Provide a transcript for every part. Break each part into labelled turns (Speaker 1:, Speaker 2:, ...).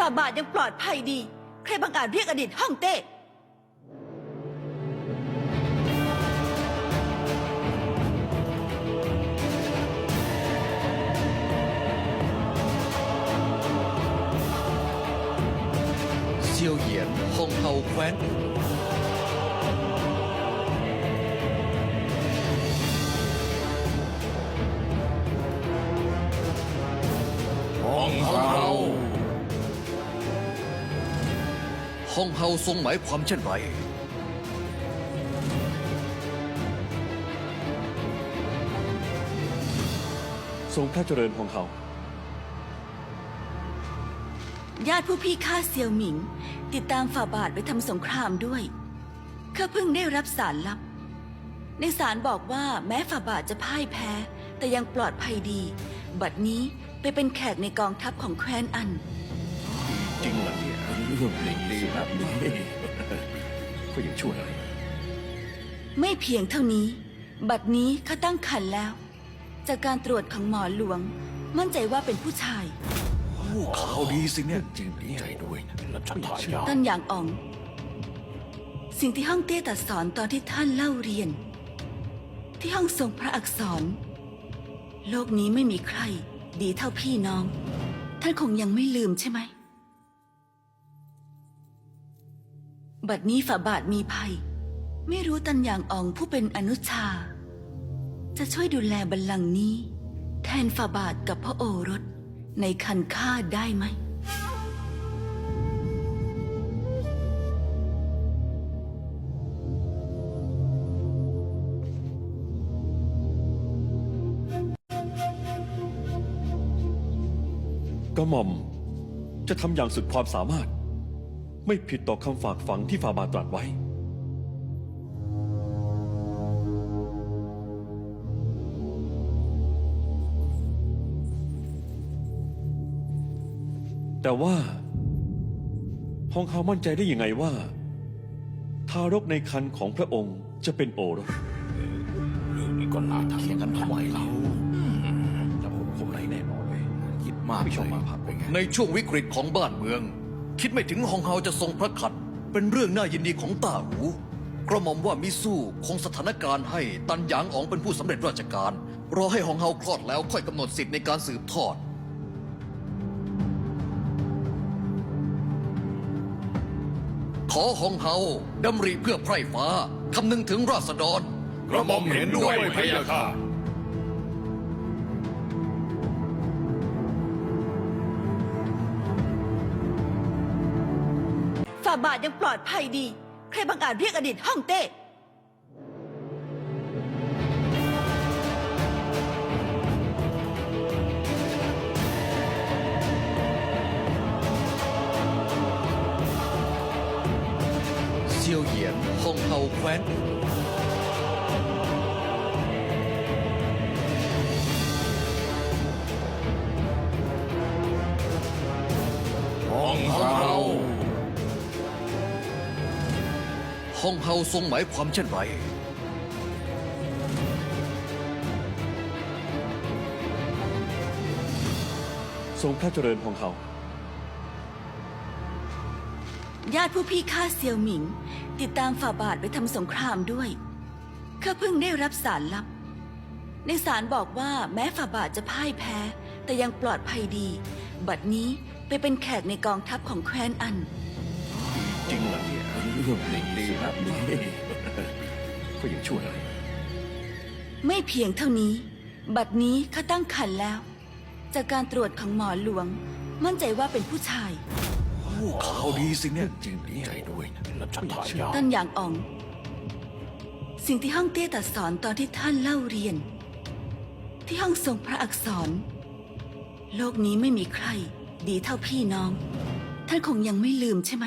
Speaker 1: ฝ่าบาทยังปลอดภัยดี ใครบังอาจเรียกอดีตฮ่องเต้
Speaker 2: เซียวเหยียนฮองเฮาแคว้น
Speaker 3: องเฮา
Speaker 2: ทรงหมายความเช่นไร
Speaker 4: ทรงพระเจริญของเขา
Speaker 1: ญาติผู้พี่ฆ่าเซียวหมิง ติดตามฝ่าบาทไปทำสงครามด้วยข้าเพิ่งได้รับสารลับ ในสารบอกว่าแม้ฝ่าบาทจะพ่ายแพ้ แต่ยังปลอดภัยดี บัดนี้ไปเป็นแขกในกองทัพของแคว้นอัน
Speaker 4: จริงเหรอเนี่ย
Speaker 3: เรื่องดีๆแบบนี้
Speaker 4: ก็ยังช่วยอะไร
Speaker 1: ไม่เพียงเท่านี้ บัดนี้ข้าตั้งครรภ์แล้ว จากการตรวจของหมอหลวง มั่นใจว่าเป็นผู้ชาย
Speaker 2: ข่าวดีสิเนี่ย
Speaker 3: จริงดีใจด้วยนะรัชทายาท
Speaker 1: ต้นหยางออง สิ่งที่ห้องเตี้ยตัดสอนตอนที่ท่านเล่าเรียน ที่ห้องทรงพระอักษร โลกนี้ไม่มีใคร ดีเท่าพี่น้อง ท่านคงยังไม่ลืมใช่ไหม บัดนี้ฝ่าบาทมีภัย ไม่รู้ตันหยางอองผู้เป็นอนุชา จะช่วยดูแลบัลลังก์นี้ แทนฝ่าบาทกับพระโอรสในคันฆ่าได้ไหม
Speaker 4: กระหม่อมจะทำอย่างสุดความสามารถ ไม่ผิดต่อคำฝากฝังที่ฟาบาทตรัสไว้ แต่ว่าฮองเฮามั่นใจได้ยังไงว่า ทารกในครรภ์ของพระองค์จะเป็นโอรส
Speaker 3: เรื่องนี้ก็น่าทำอย่างนั้นทำไมเราจะผมคงไรแน่นอนเลยคิดมาก
Speaker 4: ไม่ชอบ
Speaker 3: เลย
Speaker 4: มาพัก
Speaker 3: เป็นไง
Speaker 2: ในช่วงวิกฤตของบ้านเมือง คิดไม่ถึงฮองเฮาจะทรงพระขัดเป็นเรื่องน่ายินดีของต้าหูกระหม่อมว่ามิสู้คงสถานการณ์ให้ตันหยางอ๋องเป็นผู้สำเร็จราชการ รอให้ฮองเฮาคลอดแล้วค่อยกำหนดสิทธิ์ในการสืบทอด ขอฮองเฮาดำริเพื่อไพร่ฟ้าคำนึงถึงราษฎร
Speaker 3: กระหม่อมเห็นด้วยพะยะค่ะา
Speaker 1: บาทยังปลอดภัยดี ใครบังอาจเรียกอดีตฮ่องเต้
Speaker 2: เซียวเหยียนฮองเฮาแคว้น องเฮาทรงหมายความเช่นไร
Speaker 4: ทรงพระเจริญของเขา
Speaker 1: ญาติผู้พี่ฆ่าเซียวหมิง ติดตามฝ่าบาทไปทำสงครามด้วย ข้าเพิ่งได้รับสารลับ ในสารบอกว่าแม้ฝ่าบาทจะพ่ายแพ้ แต่ยังปลอดภัยดี บัดนี้ไปเป็นแขกในกองทัพของแคว้นอัน
Speaker 4: จริงเหรอเนี่ย
Speaker 3: เรื่องดีๆแบบนี้
Speaker 4: ก็ยังช่วยอะไร
Speaker 1: ไม่เพียงเท่านี้ บัดนี้ข้าตั้งครรภ์แล้ว จากการตรวจของหมอหลวง มั่นใจว่าเป็นผู้ชาย
Speaker 2: ข่าวดีสิเนี่ย
Speaker 3: จริงดีใจด้วยนะรัชทายาท
Speaker 1: ต้นหยางออง สิ่งที่ห้องเตี้ยตัดสอนตอนที่ท่านเล่าเรียน ที่ห้องทรงพระอักษร โลกนี้ไม่มีใคร ดีเท่าพี่น้อง ท่านคงยังไม่ลืมใช่ไหม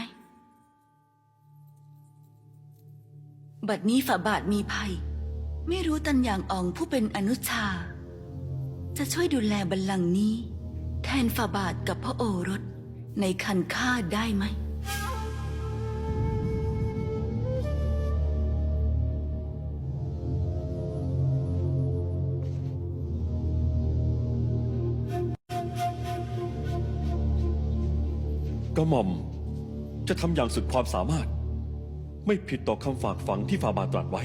Speaker 1: บัดนี้ฝ่าบาทมีภัย ไม่รู้ตันหยางอองผู้เป็นอนุชา จะช่วยดูแลบัลลังก์นี้ แทนฝ่าบาทกับพระโอรสในคันฆ่าได้ไหม
Speaker 4: กระหม่อมจะทำอย่างสุดความสามารถ ไม่ผิดต่อคำฝากฝังที่ฟาบาทตรัสไว้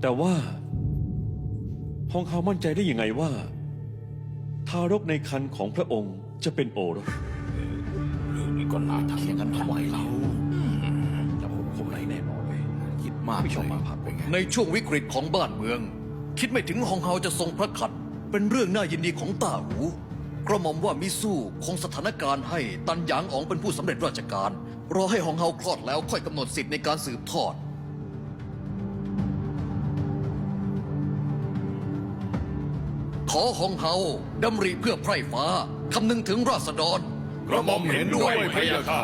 Speaker 4: แต่ว่าฮองเฮามั่นใจได้ยังไงว่า ทารกในคันของพระองค์จะเป็นโอรส
Speaker 3: เรื่องนี้ก็น่าทำเถียงกันทำไมเราจะผมคงไหนแน่นอนเลยคิดมาก
Speaker 2: ไม่ชอบ
Speaker 3: เลย
Speaker 2: มาพัก
Speaker 3: เป็นไง
Speaker 2: ในช่วงวิกฤตของบ้านเมือง คิดไม่ถึงฮองเฮาจะทรงพระขันเป็นเรื่องน่ายินดีของต้าหู กระหม่อมว่ามิสู้คงสถานการณ์ให้ตันหยางอ๋องเป็นผู้สำเร็จราชการ รอให้ฮองเฮาคลอดแล้วค่อยกำหนดสิทธิ์ในการสืบทอด ขอฮองเฮาดำริเพื่อไพร่ฟ้าคำนึงถึงราษฎร
Speaker 3: กระหม่อมเห็นด้วยพะยะค่ะ